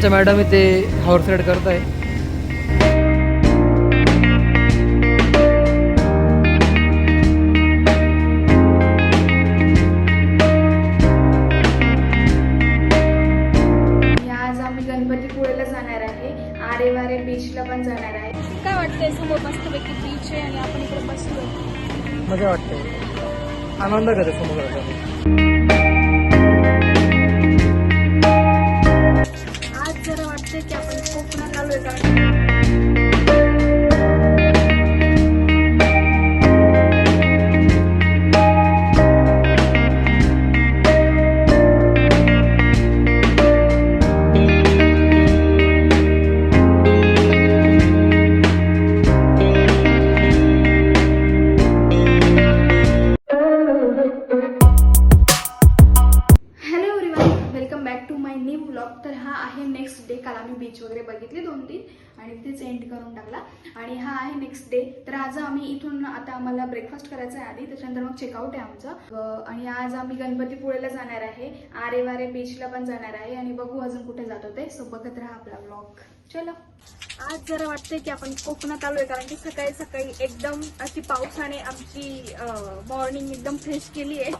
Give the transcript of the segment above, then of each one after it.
आमच्या मॅडम इथे horse ride करत आहे आज आम्ही गणपतीपुळेला जाणार आहे. आरे वारे बीचला पण जाणार आहे. काय वाटतंय समोर मस्तपैकी बीच आहे आणि आपण इकडे बसलोय? मजा वाटते. आनंद करते समुद्राचा आज जरा वाटतंय की आपण कोकणात आलोय बीच वगैरे बघितले दोन तीन आणि तेच एंड करून टाकला. आणि हा आहे नेक्स्ट डे तर आज आम्ही इथून आता आम्हाला ब्रेकफास्ट करायचा आहे आधी त्याच्यानंतर मग चेकआउट आहे आमचं. आणि आज आम्ही गणपतीपुळेला जाणार आहे. आरे वारे बीचला पण जाणार आहे आणि बघू अजून कुठे जात होते. सो बघत राहा आपला ब्लॉग चलो. आज जरा वाटतंय की आपण कोकणात आलोय कारण की सकाळी सकाळी एकदम अशी पावसाने आमची मॉर्निंग एकदम फ्रेश केली आहे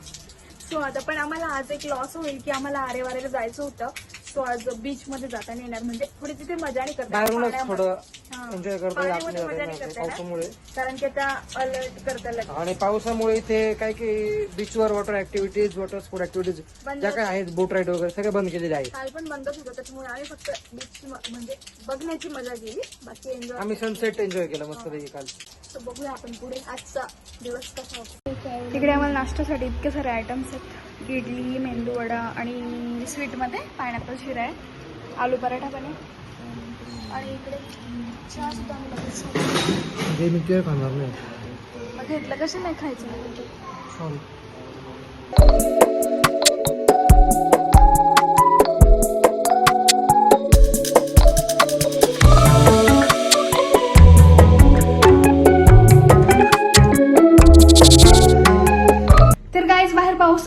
सो आता पण आम्हाला आज एक लॉस होईल की आम्हाला आरे वारेला जायचं होतं. बीच मध्ये जाता नाही येणार. म्हणजे थोडी तिथे मजा नाही करता येणार बाहेरूनच पाण्यामध्ये. थोडं. एन्जॉय करता पाण्यामध्ये येईल मजा नाही आपल्याला करता येणार. पावसामुळे. कारण की आता अलर्ट करता लागेल आणि पावसामुळे इथे काय की बीचवर water activities water sport activities बंद ज्या काय आहेत बोट राईड वगैरे सगळे बंद केलेले आहेत. काल पण बंदच होतं. त्याच्यामुळे आम्ही फक्त बीच म्हणजे बघण्याची मजा गेली बाकी एन्जॉय आम्ही सनसेट एन्जॉय केला मस्त काल. तर बघूया आपण पुढे आजचा दिवस कसा होतो. तिकडे आम्हाला नाश्त्यासाठी इतके सारे आयटम्स आहेत. इडली मेंदू वडा आणि स्वीटमध्ये पायनॅपल शिरा आहे. आलू पराठा पण आहे आणि इकडे चहा सुद्धा मी ते खाणार नाही. मग घेतलं कसं नाही खायचं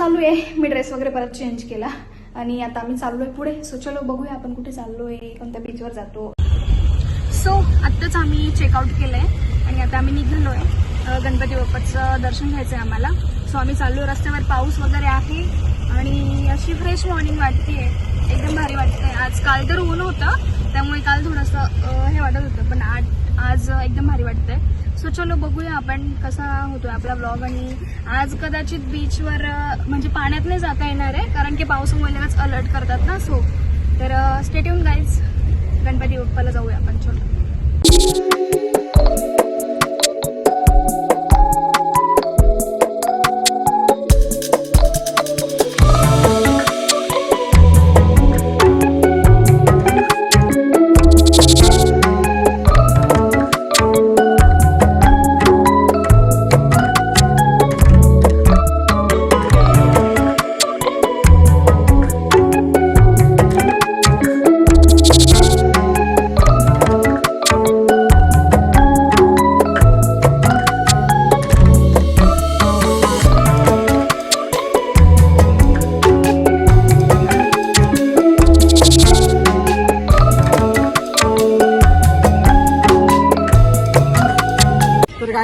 चालू आहे मी ड्रेस वगैरे परत चेंज केला. आणि आता आम्ही चाललोय पुढे. सो चलो बघूया आपण कुठे चाललोय कोणत्या बीचवर जातो. सो आत्ताच आम्ही चेकआउट केलंय. आणि आता आम्ही निघालोय गणपती बाप्पाचं दर्शन घ्यायचंय आम्हाला. सो आम्ही चाललो. रस्त्यावर पाऊस वगैरे आहे. आणि अशी फ्रेश मॉर्निंग वाटतेय. एकदम भारी वाटतंय. आज काल तर ऊन होतं त्यामुळे काल थोडंसं हे वाटत होतं पण आज आज एकदम भारी वाटतंय. सो चलो बघूया आपण कसा होतोय आपला ब्लॉग आणि आज कदाचित बीचवर म्हणजे पाण्यात नाही जाता येणार आहे कारण की पावसामुळे लगेच अलर्ट करतात ना सो तर स्टेट्यून गाईज गणपती बाप्पाला जाऊया आपण चलो.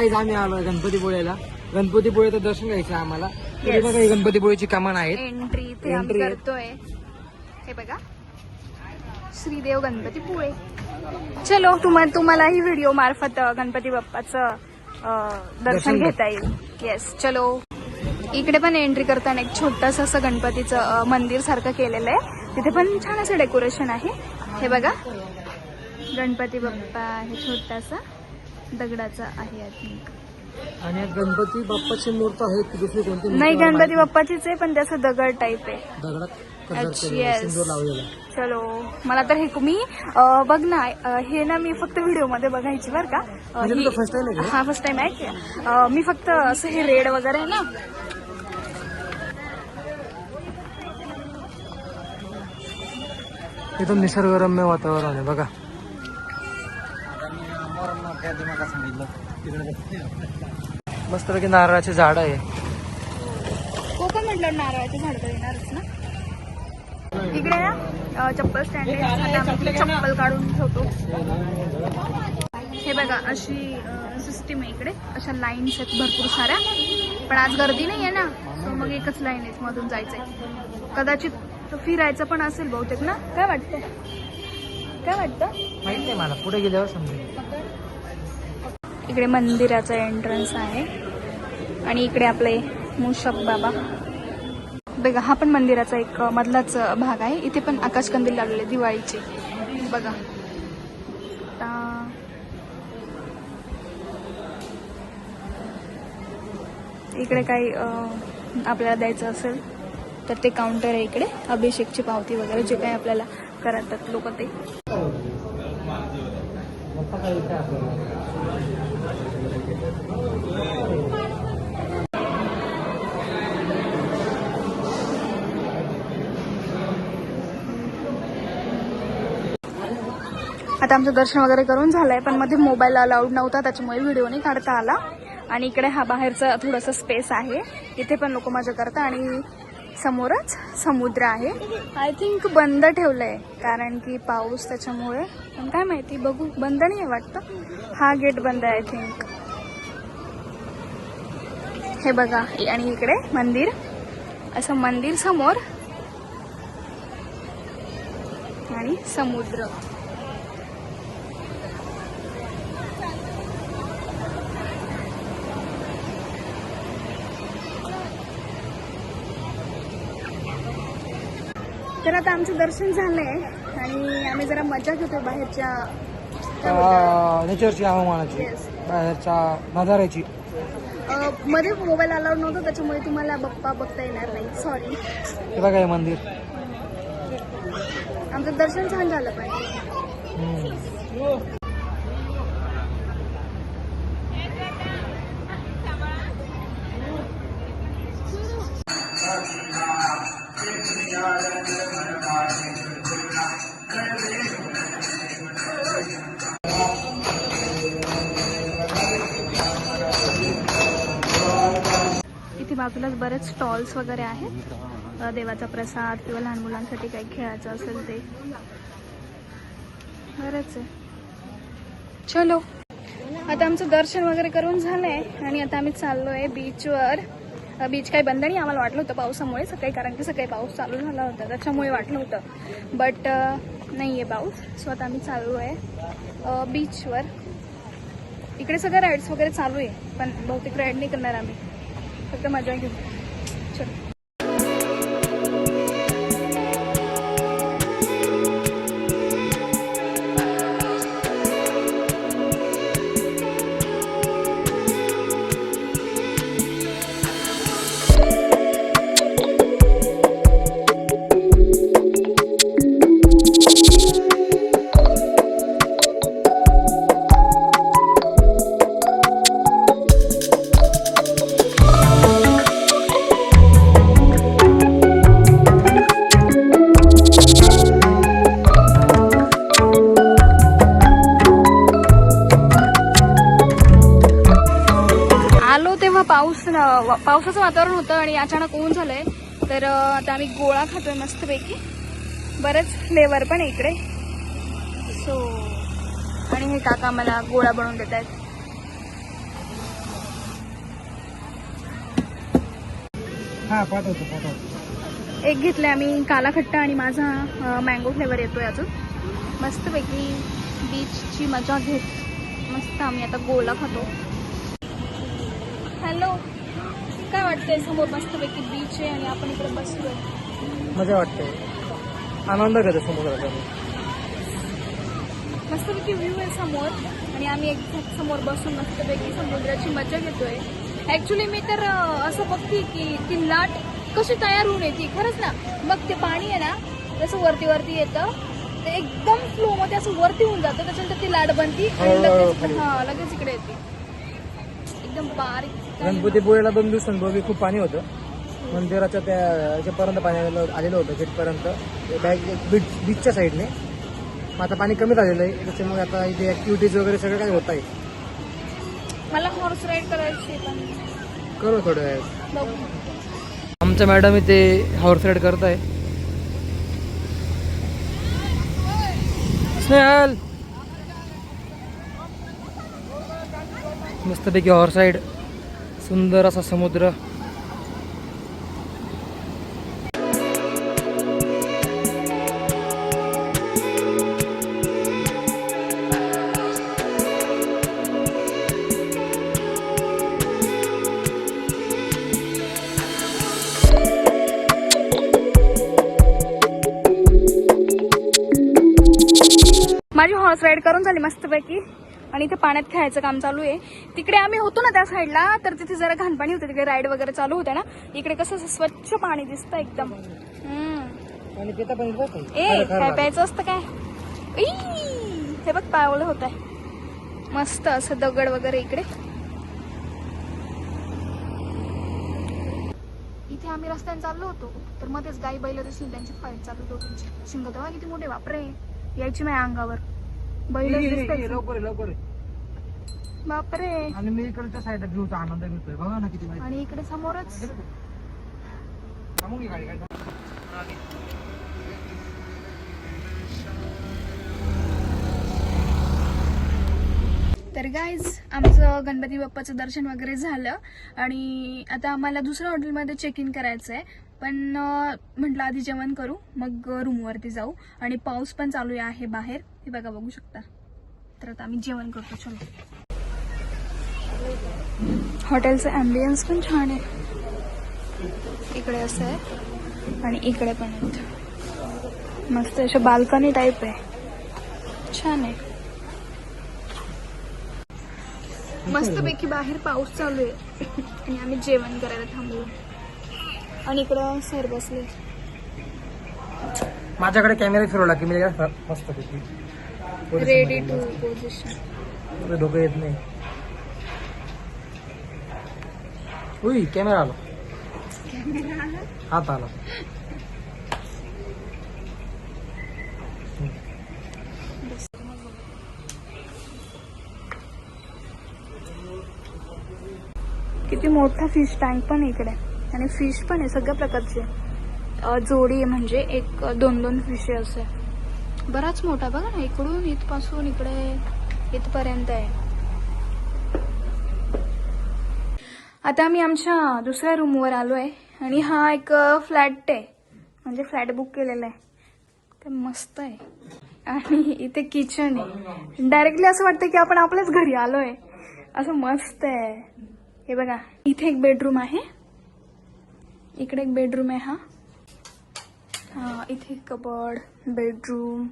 तर काहीच आम्ही आलोय गणपतीपुळेला. गणपतीपुळेचं दर्शन घ्यायचं आहे आम्हाला. तरी बघा ही गणपतीपुळेची कमान आहेत एंट्री ते आम्ही Entry आहे. करतोय. हे बघा. श्रीदेव गणपती पुळे चलो तुम्हाला तुम्हाला ही व्हिडिओ मार्फत अ, गणपती बाप्पाचं अ, दर्शन दर्शन घे. घेता येईल. येस चलो. इकडे पण एंट्री करताना एक छोटस असं गणपतीचं अ, मंदिर सारखं केलेलं आहे. तिथे पण छान असं डेकोरेशन आहे. हे बघा. गणपती बाप्पा हे छोटासा. दगडाचा आहे आय थिंक आणि गणपती बाप्पाची मूर्त आहे की दुसरी कोणती नाही गणपती बाप्पाचीच आहे पण त्याचं दगड टाईप आहे. दगडात चलो. मला तर हे मी बघ ना हे ना मी फक्त व्हिडिओमध्ये बघायची बरं का. अं, म्हणजे ही- का? हा फर्स्ट टाइम आहे मी फक्त असं हे रेड वगैरे आहे ना. एकदम निसर्गरम्य वातावरण आहे बघा. मस्तपैकी नारळाचे झाड आहे. कोकण म्हटलं नारळाचे झाड तर येणारच ना? इकडे ना चप्पल स्टँड आहे. चप्पल काढून ठेवतो. हे बघा अशी सिस्टीम आहे इकडे. अशा लाईन्स आहेत भरपूर साऱ्या. पण आज गर्दी नाही आहे ना. So मग एकच लाईन आहे मधून जायचंय. कदाचित फिरायचं पण असेल बहुतेक ना? काय वाटतं? काय वाटतं? माहीत नाही मला. पुढे गेल्यावर समजेल. इकडे मंदिराचा एंट्रन्स आहे. आणि इकडे आपले मूषक बाबा. बघा हा पण मंदिराचा एक मधलाच भाग आहे. इथे पण आकाशकंदील लावलेले दिवाळीचे. बघा. आता इकडे काही आपल्याला द्यायचं असेल तर ते काउंटर आहे इकडे. अभिषेकची पावती वगैरे जे काही आपल्याला करतात लोक ते. आता आमचं दर्शन वगैरे करून झालंय पण मध्ये मोबाईल अलाउड नव्हता त्याच्यामुळे व्हिडिओ नाही काढता आला. आणि इकडे हा बाहेरचा थोडासा स्पेस आहे. इथे पण लोक मजा करतात आणि समोरच समुद्र आहे. आय थिंक बंद ठेवलंय कारण की पाऊस त्याच्यामुळे पण काय माहिती बघू बंद नाही आहे वाटतं. हा गेट बंद आहे आय थिंक हे बघा आणि इकडे मंदिर असं मंदिर समोर आणि समुद्र तर आता आमचं दर्शन झालंय आणि आम्ही जरा मजा घेतोय बाहेरच्या? नेचरची हवामानाची. बाहेरच्या नजाऱ्याची मध्ये मोबाईल अलाउड नव्हता त्याच्यामुळे तुम्हाला बप्पा बघता येणार नाही. सॉरी बघा हे मंदिर. आमचं दर्शन छान झालं पण. बाजूलाच बरेच स्टॉल्स वगैरे आहेत. देवाचा प्रसाद किंवा लहान मुलांसाठी काही खेळायचं असेल ते. बरंच आहे. चलो. आता आमचं दर्शन वगैरे करून झालंय आणि आता आम्ही चाललोय बीचवर बीच काही बंद नाही आम्हाला वाटलं होतं पावसामुळे सकाळी कारण की सकाळी पाऊस चालू झाला होता त्याच्यामुळे वाटलं होतं. बट नाही आहे पाऊस. सो आता आम्ही चाललो आहे बीचवर इकडे सगळं राईड्स वगैरे चालू आहे पण बहुतेक राईड नाही करणार आम्ही. फक्त मजा घेऊ. चल. आलो तेव्हा पाऊस पावसाचं वातावरण होतं आणि अचानक ऊन झालंय. तर आता आम्ही गोळा खातोय मस्तपैकी. बरेच फ्लेवर पण आहे इकडे. सो आणि हे काका मला गोळा बनवून देत आहेत. हा एक घेतले आम्ही काला खट्टा आणि माझा मँगो फ्लेवर येतोय अजून. मस्तपैकी बीचची मजा घेत मस्त आम्ही आता गोला खातो. हॅलो. काय वाटतंय समोर मस्तपैकी बीच आहे आणि आपण इकडे बसलोय? मजा वाटते. आनंद घेतो समुद्राचा मस्तपैकी व्ह्यू आहे समोर आणि आम्ही एक समोर बसून मस्तपैकी समुद्राची मजा घेतोय. ऍक्च्युली मी तर अं, असं बघते की ती लाट कशी तयार होऊन येते खरंच ना? मग ते पाणी आहे ना जसं वरती वरती येतं ते एकदम फ्लो मध्ये असं वरती होऊन जातं त्याच्यानंतर ती लाट बनती आणि हळूहळू लगेच खाली. हा लगेच इकडे येते. एकदम बारीक गणपतीपुळेला दोन दिवसांपूर्वी खूप पाणी होतं. मंदिराच्या त्या पाणी आलेलं आलेलं होतं तिथपर्यंत बॅग बीच बीचच्या साईडने. मग आता पाणी कमी झालेलं आहे त्याच्यामुळे आता इथे ॲक्टिव्हिटीज वगैरे सगळं काही होत आहे. मला हॉर्स राईड करायची करू थोडं वेळ आमच्या मॅडम इथे हॉर्स राईड करत आहे स्नेहल! मस्तपैकी हॉर साईड. सुंदर असा समुद्र. माझी हॉर्स राईड करून झाली मस्तपैकी. आणि इथे पाण्यात खेळायचं काम चालू आहे. तिकडे आम्ही होतो ना त्या साईडला तर तिथे जरा घाणपाणी होतं. तिकडे राईड वगैरे चालू होत्या ना. इकडे कसं असं स्वच्छ पाणी दिसतं एकदम. ए काय प्यायचं असतं काय? हे बघ पावलं होत. आहे मस्त असं दगड वगैरे इकडे. इथे आम्ही रस्त्याने चाललो होतो तर मध्येच गाई बैल दिसली त्यांची फाईट चालू दोघींची शिंग तेव्हा किती मोठे बापरे. यायची माझ्या अंगावर. बैल लवकर लवकर. बापरे. आणि मी इकडच्या साईडला घेऊ आनंद घेतोय. बघा ना किती आणि इकडे समोरच. गाडी गाडी तर गाईज आमचं गणपती बाप्पाचं दर्शन वगैरे झालं. आणि आता आम्हाला दुसऱ्या हॉटेलमध्ये चेक इन करायचं आहे पण म्हटलं आधी जेवण करू मग रूमवरती जाऊ. आणि पाऊस पण चालू आहे बाहेर. हे बघा बघू शकता. तर आता आम्ही जेवण करतो. चलो. हॉटेलचं ॲम्बियन्स पण छान आहे. इकडे असं आहे. आणि इकडे पण आहेत. मस्त अशा बाल्कनी टाईप आहे. छान आहे. मस्तपैकी बाहेर पाऊस चालू आहे. आणि आम्ही जेवण करायला थांबलो. आणि इकडं सर बसले. माझ्याकडे कॅमेरा फिरवला की मी मस्त रेडी टू पोझिशन डोकं येत नाही. उई कॅमेरा आला. हात आला. किती मोठा फ़िश टँक पण इकडे. आणि फिश पण आहे सगळ्या प्रकारचे. जोडी आहे म्हणजे एक दोन दोन फिश आहे असे. बराच मोठा बघा ना इकडून इथपासून इकडे इथपर्यंत आहे. आता आम्ही आमच्या दुसऱ्या रूमवर आलो आहे आणि हा एक फ्लॅट आहे. म्हणजे फ्लॅट बुक केलेला आहे. ते मस्त आहे. आणि इथे किचन आहे. डायरेक्टली असं वाटतं की आपण आपल्याच घरी आलोय. असं मस्त आहे. हे बघा इथे एक बेडरूम आहे. इकडे एक बेडरूम आहे हा. हा इथे कबड बेडरूम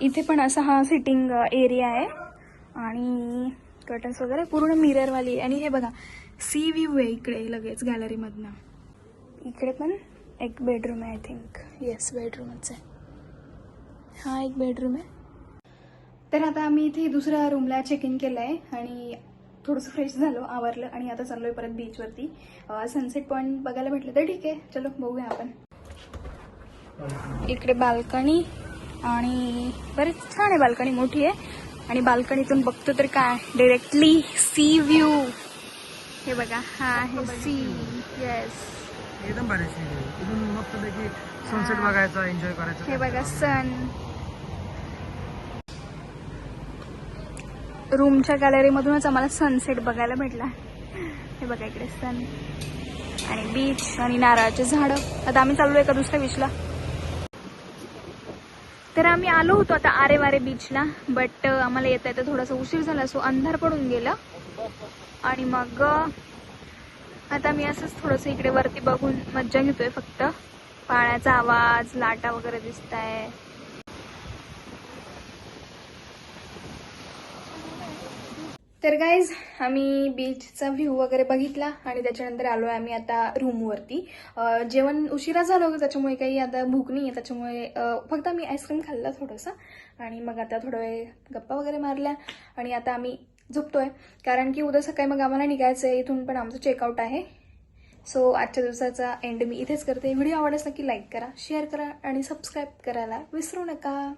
इथे पण असा हा सिटिंग एरिया आहे. आणि कर्टन्स वगैरे पूर्ण मिररवाली आहे. आणि हे बघा सी व्ह्यू आहे इकडे लगेच गॅलरीमधनं इकडे पण एक बेडरूम आहे आय थिंक येस बेडरूमच आहे. हा एक बेडरूम आहे. तर आता आम्ही इथे दुसऱ्या रूमला चेक इन केलं आहे आणि थोडंसं फ्रेश झालो आवरलं आणि आता चाललोय परत बीचवरती सनसेट पॉईंट बघायला भेटलं तर ठीक आहे. चलो बघूया आपण. इकडे बाल्कनी आणि बरेच छान आहे बाल्कनी मोठी आहे. आणि बाल्कनीतून बघतो तर काय डायरेक्टली सी व्ह्यू हे बघा हा आहे सी येस एकदम आहे. बघायचा एन्जॉय करायचा. हे बघा सन रूमच्या गॅलरीमधूनच आम्हाला सनसेट बघायला भेटला. हे बघा इकडे सन आणि बीच आणि नारळाचे झाडं. आता आम्ही चाललो एका दुसऱ्या बीचला तर आम्ही आलो होतो आता आरे वारे बीचला बट आम्हाला येता येता थोडासा उशीर झाला सो अंधार पडून गेला. आणि मग आता मी असंच थोडंसं इकडे वरती बघून मज्जा घेतोय फक्त. पाण्याचा आवाज लाटा वगैरे दिसत आहे तर गाईज आम्ही बीचचा व्ह्यू वगैरे बघितला आणि त्याच्यानंतर आलो आहे आम्ही आता रूमवरती जेवण उशिरा झालं होतं त्याच्यामुळे काही आता भूक नाही आहे त्याच्यामुळे फक्त आम्ही आईस्क्रीम खाल्लं थोडंसं. आणि मग आता थोडा वेळ गप्पा वगैरे मारल्या आणि आता आम्ही झोपतोय. कारण की उद्या सकाळी मग आम्हाला निघायचं आहे इथून पण आमचं चेकआउट आहे. सो आजच्या दिवसाचा एंड मी इथेच करते. व्हिडिओ आवडल्यास नक्की लाईक करा शेअर करा आणि सबस्क्राईब करायला विसरू नका.